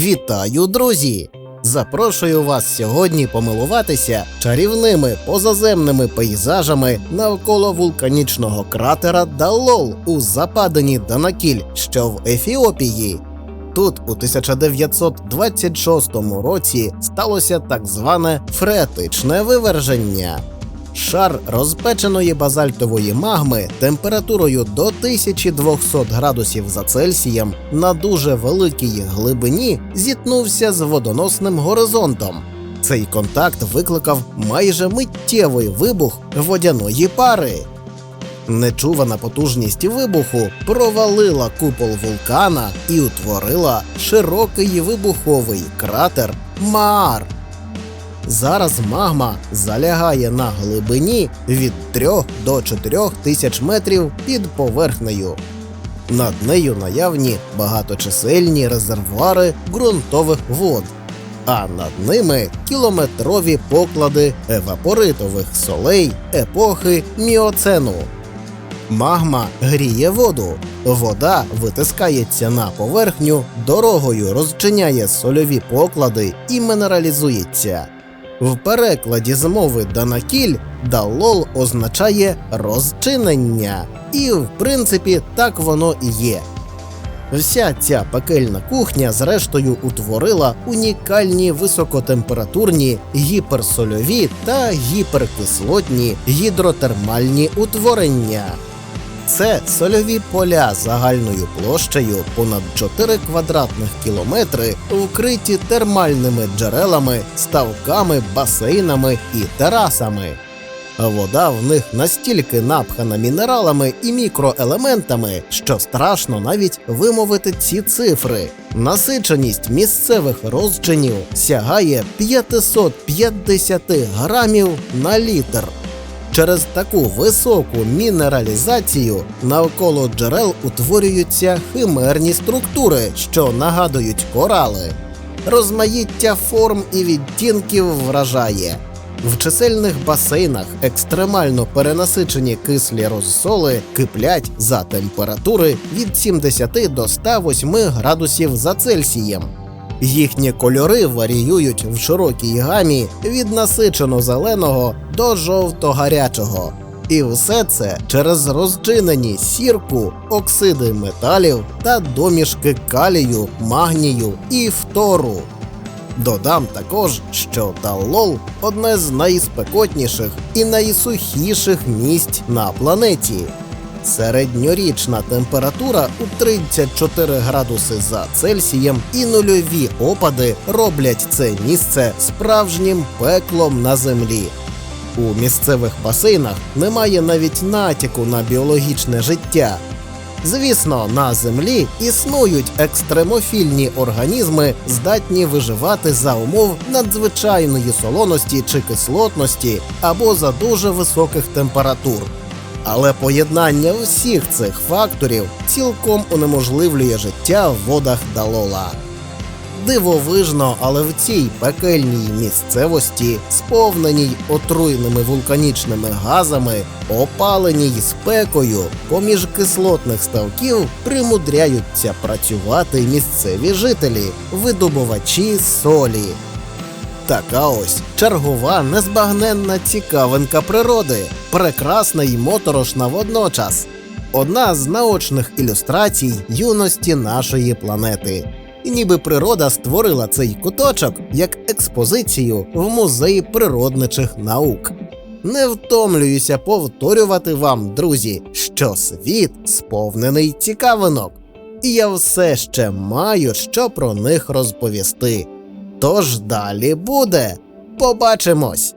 Вітаю, друзі! Запрошую вас сьогодні помилуватися чарівними позаземними пейзажами навколо вулканічного кратера Далол у западині Данакіль, що в Ефіопії. Тут у 1926 році сталося так зване фреатичне виверження. Шар розпеченої базальтової магми температурою до 1200 градусів за Цельсієм на дуже великій глибині зіткнувся з водоносним горизонтом. Цей контакт викликав майже миттєвий вибух водяної пари. Нечувана потужність вибуху провалила купол вулкана і утворила широкий вибуховий кратер Маар. Зараз магма залягає на глибині від 3 до 4 тисяч метрів під поверхнею. Над нею наявні багаточисельні резервуари ґрунтових вод, а над ними кілометрові поклади евапоритових солей епохи міоцену. Магма гріє воду. Вода витискається на поверхню, дорогою розчиняє сольові поклади і мінералізується. В перекладі з мови Данакіль Далол означає розчинення, і в принципі так воно і є. Вся ця пекельна кухня, зрештою, утворила унікальні високотемпературні гіперсольові та гіперкислотні гідротермальні утворення. Це сольові поля загальною площею понад 4 квадратних кілометри, вкриті термальними джерелами, ставками, басейнами і терасами. Вода в них настільки напхана мінералами і мікроелементами, що страшно навіть вимовити ці цифри. Насиченість місцевих розчинів сягає 550 грамів на літр. Через таку високу мінералізацію навколо джерел утворюються химерні структури, що нагадують корали. Розмаїття форм і відтінків вражає. В чисельних басейнах екстремально перенасичені кислі розсоли киплять за температури від 70 до 108 градусів за Цельсієм. Їхні кольори варіюють в широкій гамі від насичено зеленого до жовто-гарячого. І все це через розчинені сірку, оксиди металів та домішки калію, магнію і фтору. Додам також, що Даллол – одне з найспекотніших і найсухіших місць на планеті. Середньорічна температура у 34 градуси за Цельсієм і нульові опади роблять це місце справжнім пеклом на землі. У місцевих басейнах немає навіть натяку на біологічне життя. Звісно, на землі існують екстремофільні організми, здатні виживати за умов надзвичайної солоності чи кислотності або за дуже високих температур. Але поєднання всіх цих факторів цілком унеможливлює життя в водах Далола. Дивовижно, але в цій пекельній місцевості, сповненій отруйними вулканічними газами, опаленій спекою, поміж кислотних ставків примудряються працювати місцеві жителі, видобувачі солі. Така ось чергова незбагненна цікавинка природи, прекрасна й моторошна водночас. Одна з наочних ілюстрацій юності нашої планети. І ніби природа створила цей куточок як експозицію в музеї природничих наук. Не втомлююся повторювати вам, друзі, що світ сповнений цікавинок, і я все ще маю що про них розповісти. Тож далі буде. Побачимось!